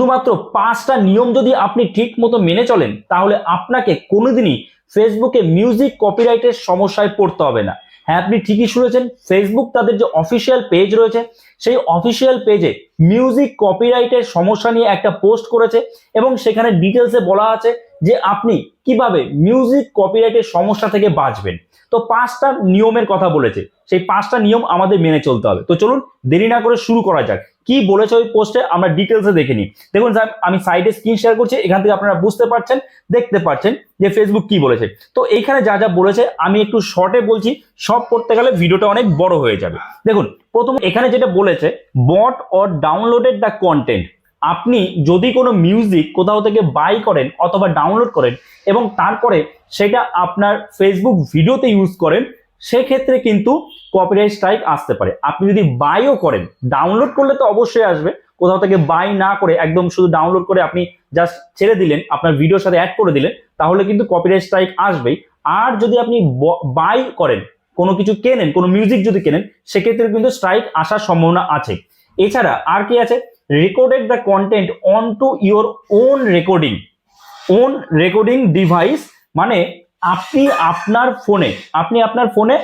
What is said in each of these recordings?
শুধুমাত্র পাঁচটা নিয়ম যদি আপনি ঠিক মতো মেনে চলেন, তাহলে আপনাকে কোনোদিনই ফেসবুকে মিউজিক কপিরাইটের সমস্যায় পড়তে হবে না। হ্যাঁ আপনি ঠিকই শুনেছেন ফেসবুক তাদের যে অফিসিয়াল পেজ রয়েছে, সেই অফিসিয়াল পেজে মিউজিক কপিরাইটের সমস্যা নিয়ে একটা পোস্ট করেছে এবং সেখানে ডিটেলসে বলা আছে যে আপনি কীভাবে মিউজিক কপিরাইটের সমস্যা থেকে বাঁচবেন। তো পাঁচটা নিয়মের কথা বলেছে, সেই পাঁচটা নিয়ম আমাদের মেনে চলতে হবে। তো চলুন, দেরি না করে শুরু করা যাক। কি বলেছে ওই পোস্টে আমরা ডিটেলসে দেখে নিই। দেখুন স্যার, আমি সাইডে স্ক্রিন শেয়ার করছি, এখান থেকে আপনারা বুঝতে পারছেন, দেখতে পাচ্ছেন যে ফেসবুক কি বলেছে। তো এইখানে যা যা বলেছে, আমি একটু শর্টে বলছি, সব করতে গেলে ভিডিওটা অনেক বড় হয়ে যাবে। দেখুন, প্রথম এখানে যেটা বলেছে bought or downloaded the content আপনি যদি কোনো মিউজিক কোথাও থেকে বাই করেন অথবা ডাউনলোড করেন এবং তারপরে সেটা আপনার ফেসবুক ভিডিওতে ইউজ করেন সেক্ষেত্রে কিন্তু কপিরাইট স্ট্রাইক আসতে পারে। আপনি যদি বাইও করেন ডাউনলোড করলে তো অবশ্যই আসবে। কোথাও থেকে বাই না করে একদম শুধু ডাউনলোড করে আপনি জাস্ট ছেড়ে দিলেন, আপনার ভিডিওর সাথে অ্যাড করে দিলেন, তাহলে কিন্তু কপিরাইট স্ট্রাইক আসবেই। আর যদি আপনি বাই করেন, কোনো কিছু কেনেন, কোনো মিউজিক যদি কেনেন, সেক্ষেত্রে কিন্তু স্ট্রাইক আসার সম্ভাবনা আছে। এছাড়া আর কি আছে? Recorded the content on to your own recording own recording device মানে আপনি আপনার ফোনে, আপনি আপনার ফোনে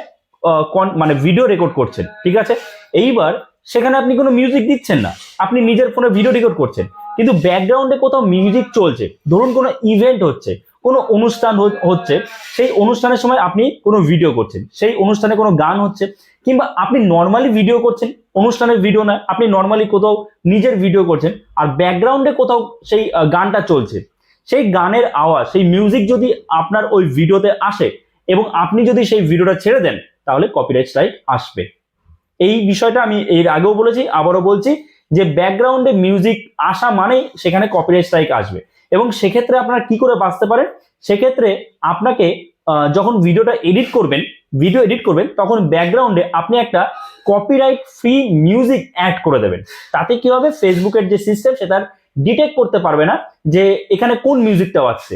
মানে ভিডিও রেকর্ড করছেন, ঠিক আছে? এইবার সেখানে আপনি কোনো মিউজিক দিচ্ছেন না, আপনি নিজের ফোনে ভিডিও রেকর্ড করছেন, কিন্তু ব্যাকগ্রাউন্ডে কোথাও মিউজিক চলছে, ধরুন কোনো ইভেন্ট হচ্ছে, কোনো অনুষ্ঠান হচ্ছে, সেই অনুষ্ঠানের সময় আপনি কোনো ভিডিও করছেন, সেই অনুষ্ঠানে কোনো গান হচ্ছে, কিংবা আপনি নর্মালি ভিডিও করছেন, অনুষ্ঠানের ভিডিও না আপনি নর্মালি কোথাও নিজের ভিডিও করছেন, আর ব্যাকগ্রাউন্ডে কোথাও সেই গানটা চলছে সেই গানের আওয়াজ, সেই মিউজিক যদি আপনার ওই ভিডিওতে আসে এবং আপনি যদি সেই ভিডিওটা ছেড়ে দেন, তাহলে কপিরাইট স্ট্রাইক আসবে। এই বিষয়টা আমি এর আগেও বলেছি, আবারও বলছি যে ব্যাকগ্রাউন্ডে মিউজিক আসা মানেই সেখানে কপিরাইট স্ট্রাইক আসবে। এবং সেক্ষেত্রে আপনারা কি করে বাঁচতে পারেন? সেক্ষেত্রে আপনাকে যখন ভিডিওটা এডিট করবেন ভিডিও এডিট করবেন, তখন ব্যাকগ্রাউন্ডে আপনি একটা কপিরাইট ফ্রি মিউজিক অ্যাড করে দেবেন। তাতে কি হবে? ফেসবুকের যে সিস্টেম সেটা ডিটেক্ট করতে পারবে না যে এখানে কোন মিউজিকটা আসছে।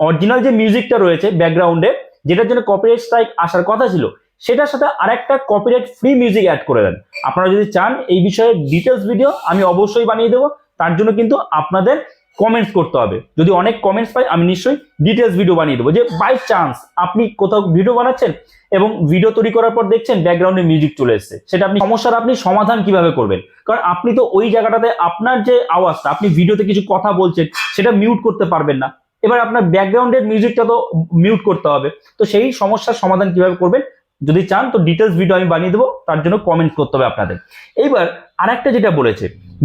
অরিজিনাল যে মিউজিকটা রয়েছে ব্যাকগ্রাউন্ডে যেটার জন্য কপিরাইট স্ট্রাইক আসার কথা ছিল, সেটার সাথে আরেকটা কপিরাইট ফ্রি মিউজিক অ্যাড করে দেন। আপনারা যদি চান এই বিষয়ে ডিটেলস ভিডিও আমি অবশ্যই বানিয়ে দেবো। তার জন্য কিন্তু আপনাদের কমেন্টস করতে হবে। যদি অনেক কমেন্টস পাই, আমি নিশ্চয়ই ডিটেলস ভিডিও বানিয়ে দেবো। যে বাই চান্স আপনি কোথাও ভিডিও বানাচ্ছেন এবং ভিডিও তৈরি করার পর দেখছেন ব্যাকগ্রাউন্ডে মিউজিক চলে এসেছে। সেটা আপনি সমস্যার আপনি সমাধান কীভাবে করবেন? কারণ আপনি তো ওই জায়গাটাতে আপনার যে আওয়াজটা, আপনি ভিডিওতে কিছু কথা বলছেন, সেটা মিউট করতে পারবেন না। এবার আপনার ব্যাকগ্রাউন্ডের মিউজিকটা তো মিউট করতে হবে। তো সেই সমস্যার সমাধান কীভাবে করবেন? যদি চান তো ডিটেলস ভিডিও আমি বানিয়ে দেবো, তার জন্য কমেন্ট করতে হবে আপনাদের। এইবার আরেকটা যেটা বলেছে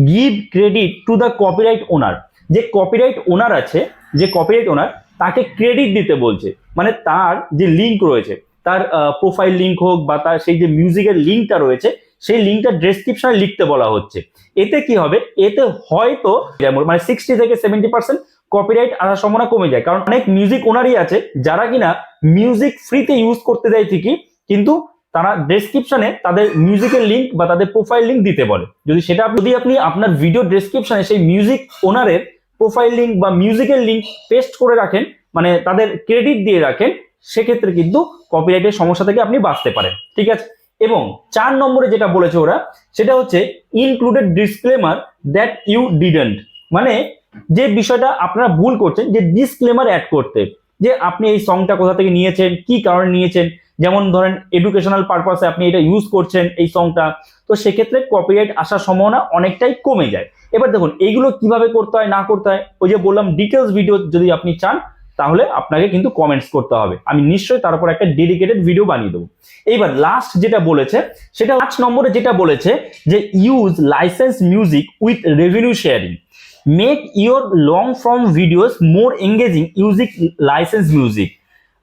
give credit to the copyright owner যে কপিরাইট ওনার আছে, যে কপিরাইট ওনার তাকে ক্রেডিট দিতে বলছে। মানে তার যে লিঙ্ক রয়েছে, তার প্রোফাইল লিঙ্ক হোক বা তার সেই যে মিউজিকের লিঙ্কটা রয়েছে, সেই লিঙ্কটা ডেসক্রিপশনে লিখতে বলা হচ্ছে। এতে কি হবে? এতে হয়তো যেমন মানে সিক্সটি থেকে সেভেন্টি পার্সেন্ট কপিরাইট আসার সম্ভাবনা কমে যায়। কারণ অনেক মিউজিক ওনারই আছে, যারা কিনা মিউজিক ফ্রিতে ইউজ করতে দেয় ঠিকই, কিন্তু তারা ডেসক্রিপশনে তাদের মিউজিকের লিঙ্ক বা তাদের প্রোফাইল লিঙ্ক দিতে বলে। যদি সেটা যদি আপনি আপনার ভিডিও ডেসক্রিপশনে সেই মিউজিক ওনারের প্রোফাইল লিঙ্ক বা মিউজিকের লিঙ্ক পেস্ট করে রাখেন মানে তাদের ক্রেডিট দিয়ে রাখেন, সেক্ষেত্রে কিন্তু কপিরাইটের সমস্যা থেকে আপনি বাঁচতে পারেন। ঠিক আছে? এবং চার নম্বরে যেটা বলেছে ওরা, সেটা হচ্ছে included disclaimer that you didn't মানে যে বিষয়টা আপনারা ভুল করছেন, যে ডিসক্লেমার অ্যাড করতে। যে আপনি এই সংটা কোথা থেকে নিয়েছেন, কি কারণে নিয়েছেন যেমন ধরেন এডুকেশনাল পারপাসে আপনি এটা ইউজ করছেন এই সংটা তো সেক্ষেত্রে কপিরাইট আসার সম্ভাবনা অনেকটাই কমে যায়। এবার দেখুন, এইগুলো কীভাবে করতে হয়, না করতে হয়, ওই যে বললাম ডিটেলস ভিডিও যদি আপনি চান, তাহলে আপনাকে কিন্তু কমেন্টস করতে হবে। আমি নিশ্চয়ই তার উপর একটা ডেডিকেটেড ভিডিও বানিয়ে দেবো। এইবার লাস্ট যেটা বলেছে, সেটা পাঁচ নম্বরে যেটা বলেছে যে use licence music with revenue sharing make your long form videos more engaging using licence music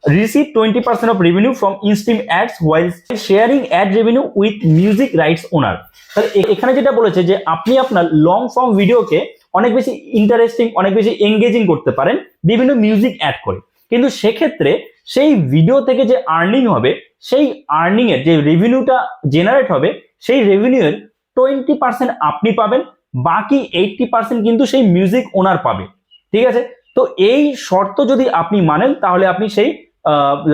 receive twenty percent of revenue from in stream ads while sharing ad revenue with music rights owner তাহলে এখানে যেটা বলেছে যে আপনি আপনার long form ভিডিওকে অনেক বেশি ইন্টারেস্টিং অনেক বেশি এঙ্গেজিং করতে পারেন, বিভিন্ন মিউজিক অ্যাড করে। কিন্তু সেক্ষেত্রে সেই ভিডিও থেকে যে আর্নিং হবে, সেই আর্নিং এর যে রেভিনিউটা জেনারেট হবে, সেই রেভিনিউয়ের টোয়েন্টি পার্সেন্ট আপনি পাবেন, বাকি এইটটি পার্সেন্ট কিন্তু সেই মিউজিক ওনার পাবে। ঠিক আছে? তো এই শর্ত যদি আপনি মানেন, তাহলে আপনি সেই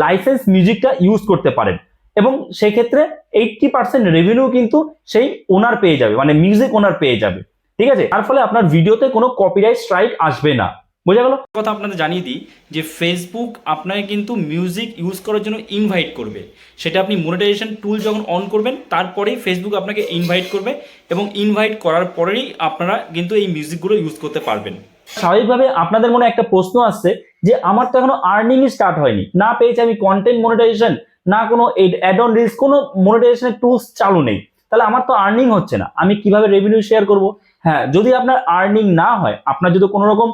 লাইসেন্স মিউজিকটা ইউজ করতে পারেন। এবং সেক্ষেত্রে এইটটি পার্সেন্ট রেভিনিউ কিন্তু সেই ওনার পেয়ে যাবে মানে মিউজিক ওনার পেয়ে যাবে। ঠিক আছে? তার ফলে আপনার ভিডিওতে কোনো কপিরাইট স্ট্রাইক আসবে না। বোঝা গেল? কথা আপনাদের জানিয়ে দিই যে ফেসবুক আপনাকে কিন্তু মিউজিক ইউজ করার জন্য ইনভাইট করবে। সেটা আপনি মনিটাইজেশন টুল যখন অন করবেন তারপরেই ফেসবুক আপনাকে ইনভাইট করবে এবং ইনভাইট করার পরেই আপনারা কিন্তু এই মিউজিকগুলো ইউজ করতে পারবেন। স্বাভাবিকভাবে আপনাদের মনে একটা প্রশ্ন আসছে যে আমার তো এখনও আর্নিং স্টার্ট হয়নি। না পেয়েছি আমি কন্টেন্ট মনিটাইজেশন না কোনো অ্যাড অন রিলস কোনো মনিটাইজেশনের টুলস চালু নেই। তাহলে আমার তো আর্নিং হচ্ছে না। আমি কীভাবে রেভিনিউ শেয়ার করব? হ্যাঁ যদি আপনার আর্নিং না হয়, আপনার যদি কোনো রকম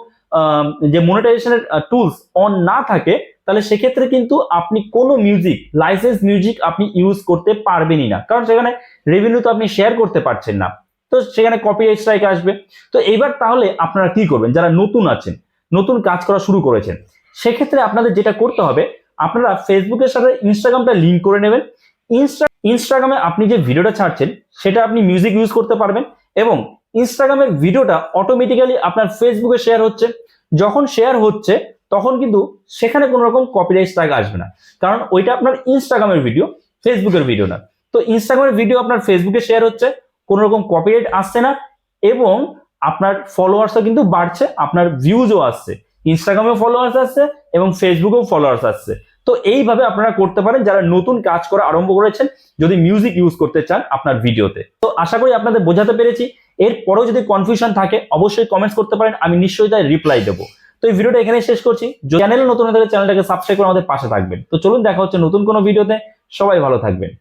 যে মনিটাইজেশনের টুলস অন না থাকে, তাহলে সেক্ষেত্রে কিন্তু আপনি কোনো মিউজিক লাইসেন্স মিউজিক আপনি ইউজ করতে পারবেনই না। কারণ সেখানে রেভিনিউ তো আপনি শেয়ার করতে পারছেন না। তো সেখানে কপিরাইট স্ট্রাইক আসবে। তো এবার তাহলে আপনারা কি করবেন? যারা নতুন আছেন নতুন কাজ করা শুরু করেছেন। সেক্ষেত্রে আপনাদের যেটা করতে হবে, আপনারা ফেসবুকের সাথে ইনস্টাগ্রামটা লিঙ্ক করে নেবেন। ইনস্টা ইনস্টাগ্রামে আপনি যে ভিডিওটা ছাড়ছেন, সেটা আপনি মিউজিক ইউজ করতে পারবেন এবং ইনস্টাগ্রামের ভিডিওটা অটোমেটিক্যালি আপনার ফেসবুকে শেয়ার হচ্ছে। যখন শেয়ার হচ্ছে, তখন কিন্তু সেখানে কোনো রকম কপিরাইট স্ট্রাইক আসবে না। কারণ ওইটা আপনার ইনস্টাগ্রামের ভিডিও ফেসবুকের ভিডিও না। তো ইনস্টাগ্রামের ভিডিও আপনার ফেসবুকে শেয়ার হচ্ছে, কোনো রকম কপিরাইট আসছে না এবং আপনার ফলোয়ার্সও কিন্তু বাড়ছে, আপনার ভিউজও আসছে। ইনস্টাগ্রামেও ফলোয়ার্স আসছে এবং ফেসবুকেও ফলোয়ার্স আসছে। তো এইভাবে আপনারা করতে পারেন, যারা নতুন কাজ করা আরম্ভ করেছেন, যদি মিউজিক ইউজ করতে চান আপনার ভিডিওতে তো আশা করি আপনাদের বোঝাতে পেরেছি। এরপরেও যদি কনফিউশন থাকে, অবশ্যই কমেন্টস করতে পারেন, আমি নিশ্চয়ই তাই রিপ্লাই দেবো। তো এই ভিডিওটা এখানে শেষ করছি। চ্যানেল নতুন হয়ে থাকলে চ্যানেলটাকে সাবস্ক্রাইব করে আমাদের পাশে থাকবেন। তো চলুন, দেখা হচ্ছে নতুন কোনো ভিডিওতে সবাই ভালো থাকবেন।